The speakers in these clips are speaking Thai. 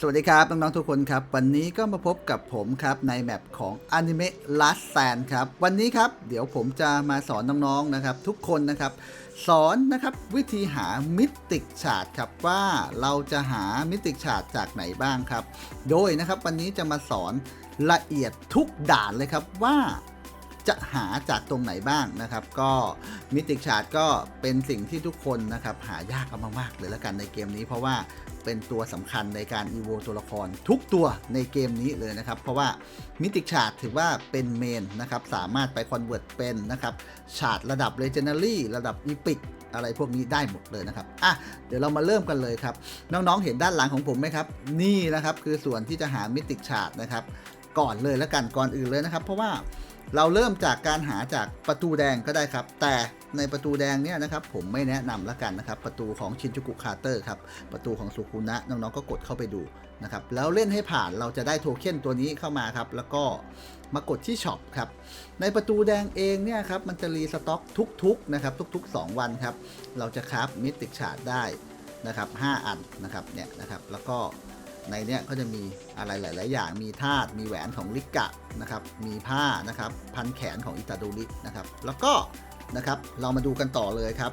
สวัสดีครับ น้อง ๆ ทุกคนครับ วันนี้ก็มาพบกับผมครับ ในแมปของ Anime Last Stand ครับ วันนี้ครับ เดี๋ยวผมจะมาสอนน้อง ๆ นะครับ ทุกคนนะครับ สอนนะครับวิธีหามิติกชาร์ตครับว่าเราจะหามิติกชาร์ตจากไหนบ้างครับ โดยนะครับวันนี้จะมาสอนละเอียดทุกด่านเลยครับว่าจะหาจากตรงไหนบ้างนะครับ ก็มิติกชาร์ตก็เป็นสิ่งที่ทุกคนนะครับหายากมากๆเลยละกันในเกมนี้ เพราะว่า เป็นตัวสำคัญในการอีโวตัวละครทุกตัวในเกมนี้เลยนะครับ เพราะว่ามิติกชาร์ตถือว่าเป็นเมนนะครับ สามารถไปคอนเวิร์ตเป็นนะครับชาร์ตระดับ Legendary ระดับอีพิกอะไรพวกนี้ได้หมดเลยนะครับ อะ เดี๋ยวเรามาเริ่มกันเลยครับ น้องๆ เห็นด้านหลังของผมไหมครับ นี่นะครับคือส่วนที่จะหามิติกชาร์ตนะครับ ก่อนเลยแล้วกันก่อนอื่นเลยนะครับ เพราะว่า เราเริ่มจากการหาจากประตูแดงก็ได้ครับ แต่ในประตูแดงเนี่ยนะครับผมไม่แนะนำล้วกันนะครับ ประตูของชินจูกุคาร์เตอร์ครับ ประตูของสุคุนะน้องๆก็กดเข้าไปดูนะครับ แล้วเล่นให้ผ่านเราจะได้โทเค็นตัวนี้เข้ามาครับ แล้วก็มากดที่ช็อปครับ ในประตูแดงเองเนี่ยครับมันจะรีสต็อกทุกๆนะครับทุกๆ 2 วันครับ เราจะคราฟมิติกชาร์ดได้นะครับ5อันนะครับเนี่ยนะครับ แล้วก็ ในเนี้ยก็จะมีอะไรหลาย ๆ อย่าง มีธาตุ มีแหวนของลิกะนะครับ มีผ้านะครับ พันแขนของอิตาดูรินะครับ แล้วก็นะครับ เรามาดูกันต่อเลยครับ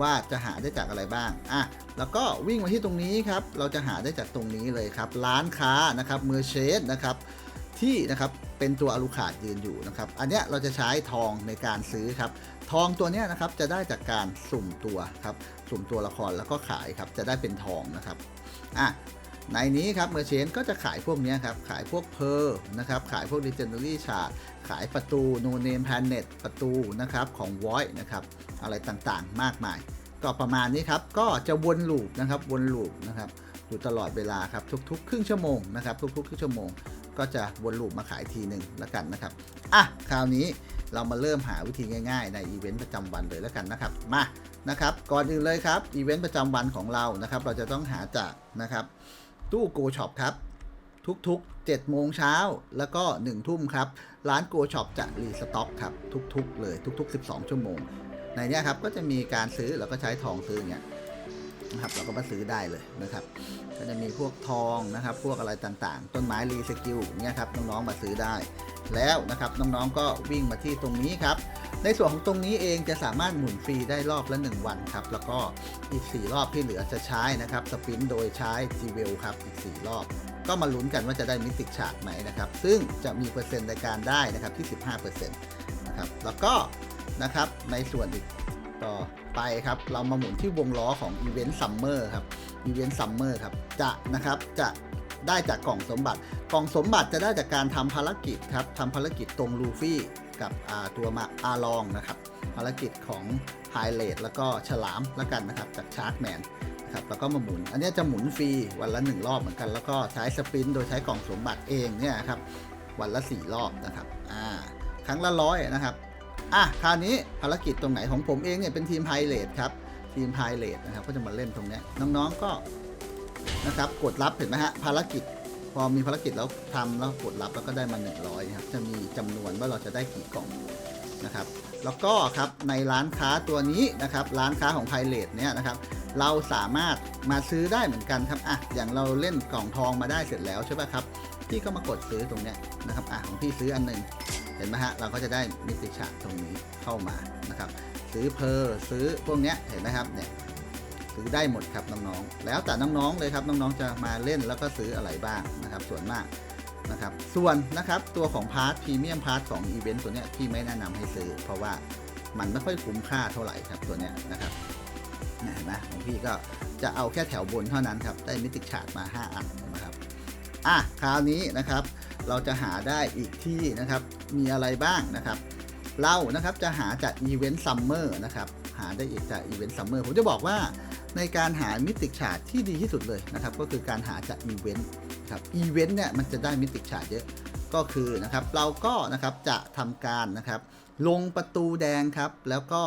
ว่าจะหาได้จากอะไรบ้าง อะ แล้วก็วิ่งมาที่ตรงนี้ครับ เราจะหาได้จากตรงนี้เลยครับ ร้านค้านะครับ เมอร์เชสนะครับ ที่นะครับ เป็นตัวอลูขาดยืนอยู่นะครับ อันเนี้ยเราจะใช้ทองในการซื้อครับ ทองตัวเนี้ยนะครับ จะได้จากการสุ่มตัวครับ สุ่มตัวละครแล้วก็ขายครับ จะได้เป็นทองนะครับ อะ ในนี้ครับเมอร์เชนก็จะขายพวกนี้ครับ ขายพวกเพอร์นะครับ ขายพวก Legendary Shard ขายประตู No Name Planet ประตูนะครับของ Void นะครับ อะไรต่างๆ มากมาย ก็ประมาณนี้ครับ ก็จะวนลูปนะครับ วนลูปนะครับ อยู่ตลอดเวลาครับ ทุกๆ ครึ่งชั่วโมงนะครับ ทุกๆ ครึ่งชั่วโมง ก็จะวนลูปมาขายทีหนึ่งแล้วกันนะครับ อะ คราวนี้เรามาเริ่มหาวิธีง่ายๆ ในอีเวนต์ประจำวันเลยแล้วกันนะครับ มา นะครับ ก่อนอื่นเลยครับ อีเวนต์ประจำวันของเรา นะครับ เราจะต้องหาจากนะครับ ตู้โกช็อปครับ ทุกๆ7โมงเช้าแล้วก็ 1 ทุ่มครับ ร้านโกช็อปจะรีสต็อกครับ ทุกๆ เลยทุก ๆ 12 ชั่วโมง ในนี้ครับก็จะมีการซื้อแล้วก็ใช้ทองซื้ออย่างเงี้ยนะครับเราก็มาซื้อได้เลยนะครับ ก็จะมีพวกทองนะครับ พวกอะไรต่างๆ ต้นไม้รีสกิลเนี่ยครับน้องๆมาซื้อได้ แล้วนะครับน้องๆก็วิ่งมาที่ตรงนี้ครับ ในส่วนของตรงนี้เองจะสามารถหมุนฟรีได้รอบละ 1 วันครับ แล้วก็อีก 4 รอบที่เหลือจะใช้นะครับสปินโดยใช้จีเวลครับอีก 4 รอบ ก็มาลุ้นกันว่าจะได้มิติกฉากไหมนะครับ ซึ่งจะมีเปอร์เซ็นต์ในการได้นะครับที่ 15%นะครับแล้วก็นะครับในส่วนอีกต่อไปครับเรามาหมุนที่วงล้อของอีเวนต์ซัมเมอร์ครับอีเวนต์ซัมเมอร์ครับจะนะครับจะได้จากกล่องสมบัติ กล่องสมบัติจะได้จากการทำภารกิจครับทำภารกิจตรงลูฟี่ กับตัวมาอาลองนะครับภารกิจของไฮเลดแล้วก็ฉลามแล้วกันนะครับจากชาร์กแมนนะครับแล้วก็มาหมุน อันนี้จะหมุนฟรีวันละ 1 รอบเหมือนกัน แล้วก็ใช้สปรินต์โดยใช้กล่องสมบัติเองเนี่ยครับ วันละ 4 รอบนะครับ อ่า ครั้งละร้อยนะครับ อะ คราวนี้ภารกิจตรงไหนของผมเองเนี่ยเป็นทีมไฮเลดครับ ทีมไฮเลดนะครับ ก็จะมาเล่นตรงนี้ น้องๆก็นะครับ กดรับเห็นไหมฮะ ภารกิจ พอมีภารกิจแล้วทำแล้วกดรับแล้วก็ได้มา100ครับจะมีจำนวนว่าเราจะได้กี่กล่องนะครับแล้วก็ครับในร้านค้าตัวนี้นะครับร้านค้าของไพเรตเนี่ยนะครับเราสามารถมาซื้อได้เหมือนกันครับอะอย่างเราเล่นกล่องทองมาได้เสร็จแล้วใช่ป่ะครับพี่ก็มากดซื้อตรงเนี้ยนะครับอะของพี่ซื้ออันหนึ่งเห็นไหมฮะเราก็จะได้มิติฉากตรงนี้เข้ามานะครับซื้อเพอร์ซื้อพวกเนี้ยเห็นไหมครับเนี่ย ซื้อได้หมดครับน้องๆ แล้วแต่น้องๆเลยครับน้องๆจะมาเล่นแล้วก็ซื้ออะไรบ้างนะครับ ส่วนมากนะครับ ส่วนนะครับตัวของพาร์ทพรีเมียมพาร์ทของอีเวนต์ตัวเนี้ยพี่ไม่แนะนำให้ซื้อ เพราะว่ามันไม่ค่อยคุ้มค่าเท่าไหร่ครับตัวเนี้ยนะครับเห็นไหมของพี่ก็จะเอาแค่แถวบนเท่านั้นครับได้มิติฉากมา 5 อันนะครับอะคราวนี้นะครับ เราจะหาได้อีกที่นะครับมีอะไรบ้างนะครับเรานะครับจะหาจากอีเวนต์ซัมเมอร์นะครับหาได้อีกจากอีเวนต์ซัมเมอร์ผมจะบอกว่า ในการหามิติฉาดที่ดีที่สุดเลยนะครับ ก็คือการหาจากอีเวนต์ครับอีเวนต์เนี่ยมันจะได้มิติฉาดเยอะก็คือนะครับเราก็นะครับจะทำการนะครับ ลงประตูแดงครับ แล้วก็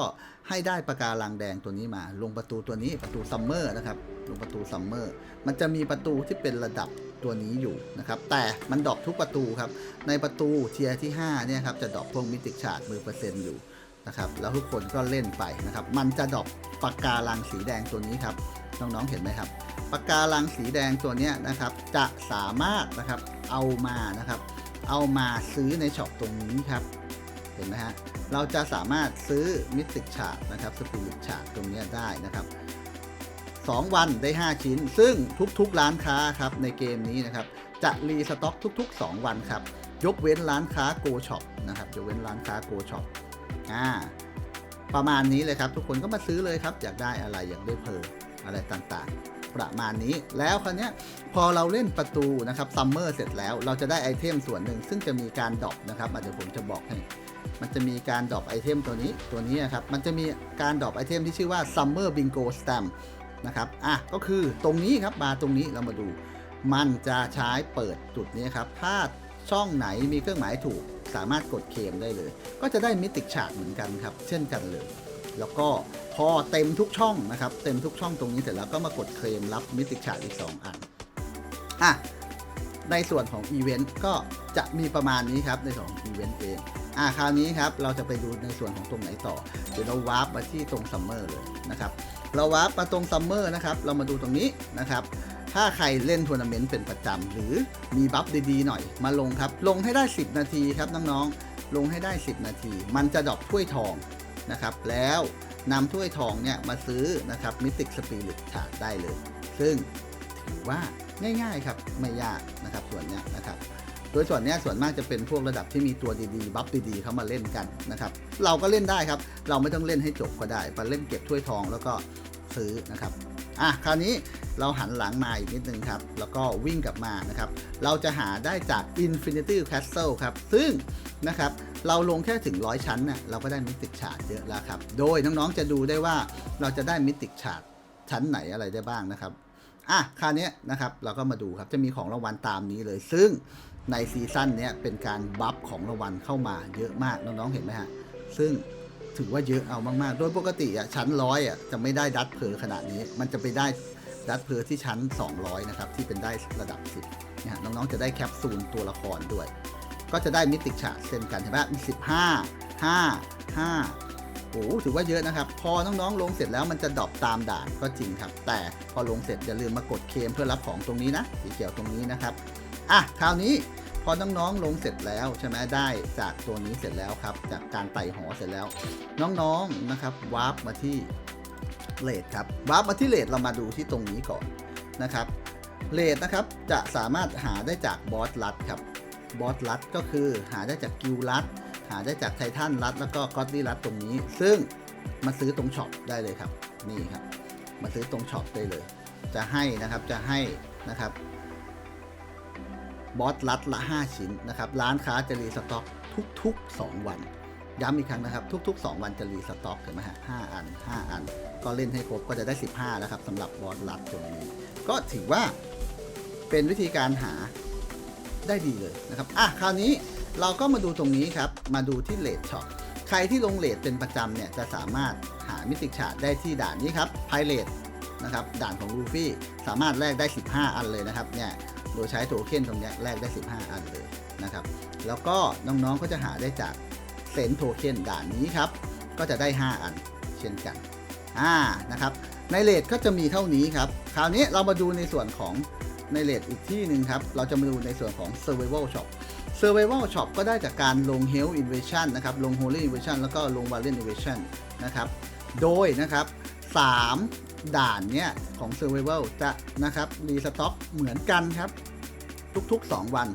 ให้ได้ประการังแดงตัวนี้มา ลงประตูตัวนี้ประตูซัมเมอร์นะครับ ลงประตูซัมเมอร์มันจะมีประตูที่เป็นระดับตัวนี้อยู่นะครับ แต่มันดรอปทุกประตูครับ ในประตูเทียร์ที่5เนี่ยครับจะดรอปพวกมิติฉาดมือเปอร์เซ็นต์อยู่ นะครับแล้วทุกคนก็เล่นไปนะครับ มันจะดอปปากการังสีแดงตัวนี้ครับน้องๆเห็นไหมครับปากการังสีแดงตัวเนี้ยนะครับ จะสามารถนะครับเอามานะครับ เอามาซื้อในช็อปตรงนี้ครับ เห็นไหมฮะเราจะสามารถซื้อมิติชาร์ดนะครับสปิริตชาร์ดตรงเนี้ยได้นะครับ 2 วันได้ 5 ชิ้น ซึ่งทุกๆร้านค้าครับในเกมนี้นะครับ จะรีสต็อกทุก ๆ 2 วันครับ ยกเว้นร้านค้า Go Shop นะครับยกเว้นร้านค้า Go Shop อ่าประมาณนี้เลยครับทุกคนก็มาซื้อเลยครับ อยากได้อะไรอยากได้เพลอะไรต่างๆ ประมาณนี้แล้วคราวนี้พอเราเล่นประตูนะครับซัมเมอร์เสร็จแล้วเราจะได้ไอเทมส่วนหนึ่ง ซึ่งจะมีการดรอปนะครับอะเดี๋ยวผมจะบอกให้มันจะมีการดรอปไอเทมตัวนี้ตัวนี้นะครับมันจะมีการดรอปไอเทมที่ชื่อว่า Summer Bingo Stamp นะครับอะก็คือตรงนี้ครับมาตรงนี้เรามาดู มันจะใช้เปิดจุดนี้ครับถ้า ช่องไหนมีเครื่องหมายถูกสามารถกดเคลมได้เลย ก็จะได้มิติฉากเหมือนกันครับ เช่นกันเลย แล้วก็พอเต็มทุกช่องนะครับ เต็มทุกช่องตรงนี้เสร็จแล้วก็มากดเคลมรับมิติฉากอีก 2 อันอะในส่วนของอีเวนต์ก็จะมีประมาณนี้ครับในส่วนของอีเวนต์เองอะคราวนี้ครับเราจะไปดูในส่วนของตรงไหนต่อ เดี๋ยวเราวาร์ปมาที่ตรงซัมเมอร์เลยนะครับ เราวาร์ปมาตรงซัมเมอร์นะครับ เรามาดูตรงนี้นะครับ ถ้าใครเล่นทัวร์นาเมนต์เป็นประจำหรือมีบัฟดีๆหน่อย มาลงครับ ลงให้ได้ 10 นาทีครับน้องๆ ลงให้ได้ 10 นาที มันจะดรอปถ้วยทองนะครับ แล้วนำถ้วยทองเนี่ยมาซื้อนะครับมิติกสปิริตฉากได้เลย ซึ่งถือว่าง่ายๆครับไม่ยากนะครับส่วนเนี้ยนะครับโดยส่วนเนี้ยส่วนมากจะเป็นพวกระดับที่มีตัวดีๆ บัฟดีๆเข้ามาเล่นกันนะครับ เราก็เล่นได้ครับ เราไม่ต้องเล่นให้จบก็ได้ไปเล่นเก็บถ้วยทองแล้วก็ซื้อนะครับ อะคราวนี้เราหันหลังมาอีกนิดนึงครับ แล้วก็วิ่งกลับมานะครับ เราจะหาได้จาก Infinity Castle ครับ ซึ่งนะครับเราลงแค่ถึงร้อยชั้นน่ะเราก็ได้มิติชาร์ดเยอะแล้วครับ โดยน้องๆจะดูได้ว่าเราจะได้มิติชาร์ดชั้นไหนอะไรได้บ้างนะครับอะคราวนี้นะครับเราก็มาดูครับจะมีของรางวัลตามนี้เลย ซึ่งในซีซั่นเนี้ยเป็นการบัฟของรางวัลเข้ามาเยอะมากน้องๆเห็นไหมฮะซึ่ง ถือว่าเยอะเอามากๆ โดยปกติอะชั้นร้อยอะจะไม่ได้ดัตเพอขนาดนี้ มันจะไปได้ดัตเพอที่ชั้น 200 นะครับ ที่เป็นได้ระดับ 10นี่ยน้องๆจะได้แคปซูลตัวละครด้วย ก็จะได้มิติฉากเช่นกันใช่ไหมมีสิบห้าห้าห้าโอ้ถือว่าเยอะนะครับ พอน้องๆ ลงเสร็จแล้วมันจะดรอปตามด่านก็จริงครับ แต่พอลงเสร็จอย่าลืมมากดเคมเพื่อรับของตรงนี้นะสีเขียวตรงนี้นะครับ อะ คราวนี้ พอน้องๆลงเสร็จแล้วใช่ไหมได้จากตัวนี้เสร็จแล้วครับ จากการไต่หอเสร็จแล้ว น้องๆนะครับวาร์ปมาที่เลดครับวาร์ปมาที่เลดเรามาดูที่ตรงนี้ก่อนนะครับเลดนะครับจะสามารถหาได้จากบอสลัดครับบอสรัดก็คือหาได้จากกิลรัดหาได้จากไททันรัดแล้วก็ก็อดดี้รัดตรงนี้ ซึ่งมาซื้อตรงช็อปได้เลยครับนี่ครับ มาซื้อตรงช็อปได้เลย จะให้นะครับจะให้นะครับ บอสรัดละ 5 ชิ้นนะครับร้านค้าจะรีสต็อกทุก ๆ 2 วัน ย้ำอีกครั้งนะครับ ทุก ๆ 2 วันจะรีสต็อกเห็นไหมฮะ5อัน 5 อัน ก็เล่นให้ครบก็จะได้ 15 แล้วครับสำหรับบอสรัดตรงนี้ ก็ถือว่าเป็นวิธีการหาได้ดีเลยนะครับอะคราวนี้เราก็มาดูตรงนี้ครับ มาดูที่เลดช็อปใครที่ลงเลดเป็นประจำเนี่ยจะสามารถหามิติชาดได้ที่ด่านนี้ครับไพเรตนะครับด่านของลูฟี่สามารถแลกได้ 15 อันเลยนะครับเนี่ย ดยใช้โทเค็นตรงนี้แลกได้ 15 อันเลยนะครับ แล้วก็น้องๆก็จะหาได้จากเซนโทเค็นด่านนี้ครับ ก็จะได้ 5 อันเช่นกันอ่านะครับ ในเลดก็จะมีเท่านี้ครับ คราวนี้เรามาดูในส่วนของในเลทอีกที่หนึ่งครับ เราจะมาดูในส่วนของ Survival Shop Survival Shop ก็ได้จากการลง Health Invasion นะครับ ลง Holy Invasion แล้วก็ลง Valiant Invasion นะครับ โดยนะครับ 3 ด่านเนี้ยของ Survival จะนะครับรีสต็อกเหมือนกันครับ ทุกๆ 2 วัน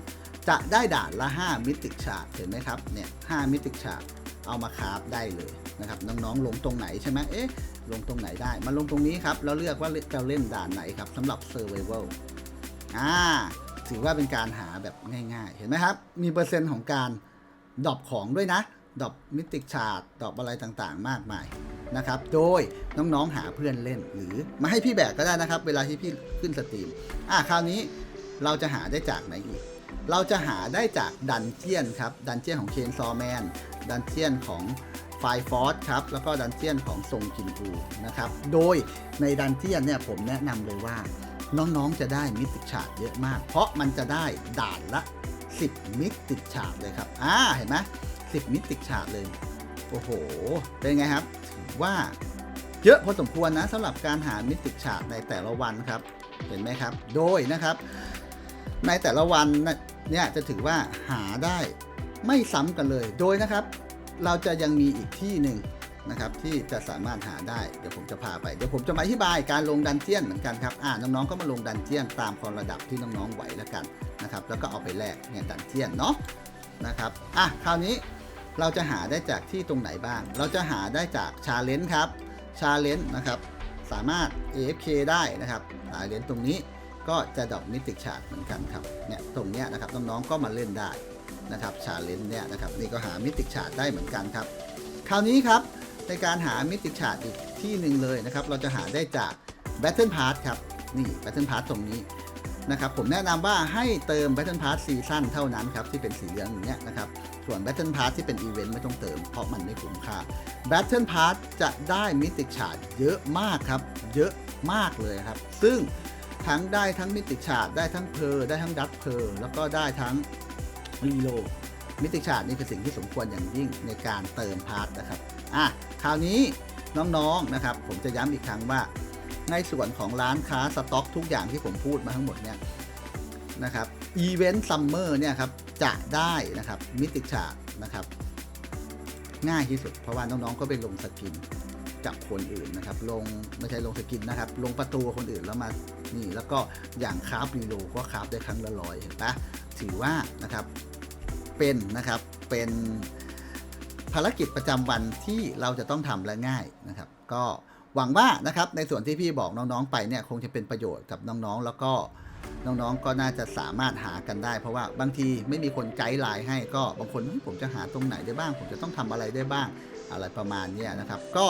จะได้ด่านละ 5 มิติชาร์เห็นไหมครับเนี่ย5มิติชาร์เอามาคราฟได้เลยนะครับน้องๆลงตรงไหนใช่ไหมเอ๊ะลงตรงไหนได้มาลงตรงนี้ครับแล้วเลือกว่าจะเล่นด่านไหนครับสำหรับ Survival อ่าถือว่าเป็นการหาแบบง่ายๆ เห็นไหมครับ มีเปอร์เซ็นต์ของการดรอปของด้วยนะ ดรอปมิติชาร์ดดรอปอะไรต่างๆ มากมายนะครับ โดยน้องๆหาเพื่อนเล่น หรือมาให้พี่แบกก็ได้นะครับ เวลาที่พี่ขึ้นสตรีม อ่าคราวนี้เราจะหาได้จากไหนอีก เราจะหาได้จากดันเจียนครับ ดันเจียนของเคนซอแมน ดันเจียนของไฟฟอร์ครับ แล้วก็ดันเจียนของทรงกินอูนะครับ โดยในดันเจียนเนี่ยผมแนะนำเลยว่าน้องๆจะได้มิติฉาดเยอะมาก เพราะมันจะได้ด่านละ 10 มิติฉาดเลยครับ อ่า เห็นไหม 10 มิติฉาดเลย โอ้โห เป็นไงครับถือว่าเยอะพอสมควรนะสำหรับการหามิติฉาดในแต่ละวันครับ เห็นไหมครับ โดยนะครับ ในแต่ละวันนะเนี่ยจะถือว่าหาได้ไม่ซ้ำกันเลย โดยนะครับ เราจะยังมีอีกที่หนึ่งนะครับที่จะสามารถหาได้เดี๋ยวผมจะพาไปเดี๋ยวผมจะมาอธิบายการลงดันเจียนเหมือนกันครับอ่าน้องๆก็มาลงดันเจียนตามความระดับที่น้องๆไหวแล้วกันนะครับแล้วก็เอาไปแลกเนี่ยดันเจียนเนาะนะครับอะคราวนี้ เราจะหาได้จากที่ตรงไหนบ้าง เราจะหาได้จากชาเลนจ์ครับชาเลนจ์นะครับ สามารถ AFK ได้นะครับชาเลนจ์ตรงนี้ก็จะดอปมิติชาร์ดเหมือนกันครับ เนี่ยตรงเนี้ยนะครับน้องๆก็มาเล่นได้นะครับชาเลนจ์เนี่ยนะครับนี่ก็หามิติชาร์ดได้เหมือนกันครับ คราวนี้ครับในการหามิติชาร์ดอีกที่หนึ่งเลยนะครับ เราจะหาได้จาก Battle Pass ครับ นี่ Battle Pass ตรงนี้นะครับผมแนะนำว่าให้เติม Battle Pass ซีซั่นเท่านั้นครับที่เป็นสีเหลืองอย่างเงี้ยนะครับ ส่วน Battle Pass ที่เป็นอีเวนต์ไม่ต้องเติม เพราะมันไม่คุ้มค่า Battle Pass จะได้มิติชาดเยอะมากครับ เยอะมากเลยครับ ซึ่งทั้งได้ทั้งมิติชาดได้ทั้งเพอได้ทั้งดัตเพอแล้วก็ได้ทั้งรีโลมิติชาดนี่คือสิ่งที่สมควรอย่างยิ่งในการเติมพาร์ทนะครับ อะ คราวนี้น้องๆนะครับ ผมจะย้ำอีกครั้งว่า ในส่วนของร้านค้าสต็อกทุกอย่างที่ผมพูดมาทั้งหมดเนี่ยนะครับ อีเวนต์ซัมเมอร์เนี่ยครับ จะได้นะครับมิติชาร์ดนะครับ ง่ายที่สุด เพราะว่าน้องๆก็ไปลงสกินกับคนอื่นนะครับ ลงไม่ใช่ลงสกินนะครับ ลงประตูคนอื่นแล้วมานี่แล้วก็อย่างคราฟรีโลก็คราฟได้ครั้งละร้อยเห็นปะถือว่านะครับเป็นนะครับเป็นภารกิจประจำวันที่เราจะต้องทำและง่ายนะครับ ก็หวังว่านะครับในส่วนที่พี่บอกน้องๆไปเนี่ยคงจะเป็นประโยชน์กับน้องๆ แล้วก็ น้องๆ ก็น่าจะสามารถหากันได้ เพราะว่าบางทีไม่มีคนไกด์ไลน์ให้ก็บางคนผมจะหาตรงไหนได้บ้าง ผมจะต้องทำอะไรได้บ้างอะไรประมาณนี้นะครับ ก็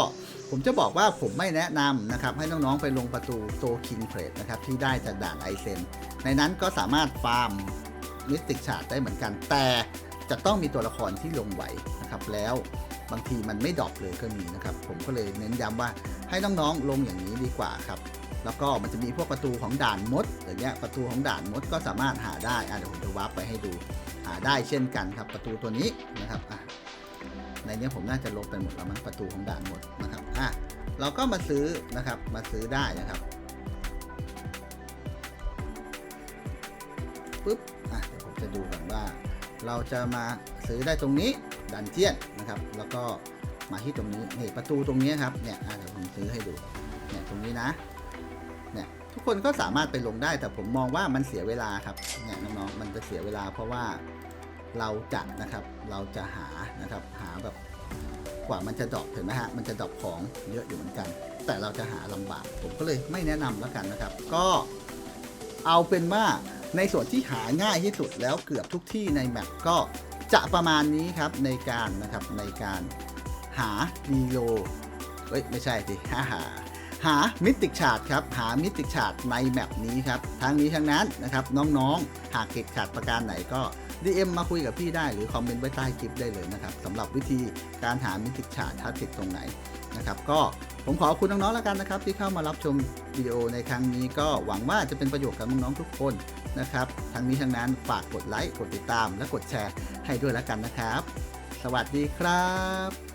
ผมจะบอกว่าผมไม่แนะนำนะครับ ให้น้องๆไปลงประตูโตคิงเพลทนะครับ ที่ได้จากด่านไอเซนในนั้นก็สามารถฟาร์มมิสติกชาร์ดได้เหมือนกัน แต่จะต้องมีตัวละครที่ลงไหวนะครับ แล้วบางทีมันไม่ดรอปเลยก็มีนะครับ ผมก็เลยเน้นย้ำว่าให้น้องๆลงอย่างนี้ดีกว่าครับ แล้วก็มันจะมีพวกประตูของด่านมดอย่างเงี้ยประตูของด่านมดก็สามารถหาได้อะเดี๋ยวผมจะวาร์ปไปให้ดูหาได้เช่นกันครับประตูตัวนี้นะครับอะในนี้ผมน่าจะลบไปหมดแล้วมั้งประตูของด่านมดนะครับอะเราก็มาซื้อนะครับมาซื้อได้นะครับปุ๊บอะเดี๋ยวผมจะดูกันว่า เราจะมาซื้อได้ตรงนี้ดันเจียนนะครับ แล้วก็มาที่ตรงนี้นี่ประตูตรงนี้ครับเนี่ยอะเดี๋ยวผมซื้อให้ดูเนี่ยตรงนี้นะ ทุกคนก็สามารถไปลงได้แต่ผมมองว่ามันเสียเวลาครับเนี่ยน้องๆมันจะเสียเวลาเพราะว่าเราจะนะครับเราจะหานะครับหาแบบกว่ามันจะดรอปเห็นไหมฮะมันจะดรอปของเยอะอยู่เหมือนกัน แต่เราจะหาลำบากผมก็เลยไม่แนะนำแล้วกันนะครับ ก็เอาเป็นว่าในส่วนที่หาง่ายที่สุดแล้วเกือบทุกที่ในแมปก็จะประมาณนี้ครับในการนะครับในการหาดีโลเอ้ยไม่ใช่สิหาหา หามิติชาดครับ หามิติชาดในแมปนี้ครับ ทั้งนี้ทั้งนั้นนะครับน้องๆ หากติดขัดประการไหนก็ DM มาคุยกับพี่ได้หรือคอมเมนต์ไว้ใต้คลิปได้เลยนะครับสำหรับวิธีการหามิติชาดถ้าติดตรงไหนนะครับก็ผมขอบคุณน้องๆแล้วกันนะครับ ที่เข้ามารับชมวิดีโอในครั้งนี้ก็หวังว่าจะเป็นประโยชน์กับน้องๆทุกคนนะครับทั้งนี้ทั้งนั้นฝากกดไลค์กดติดตาม และกดแชร์ให้ด้วยแล้วกันนะครับ สวัสดีครับ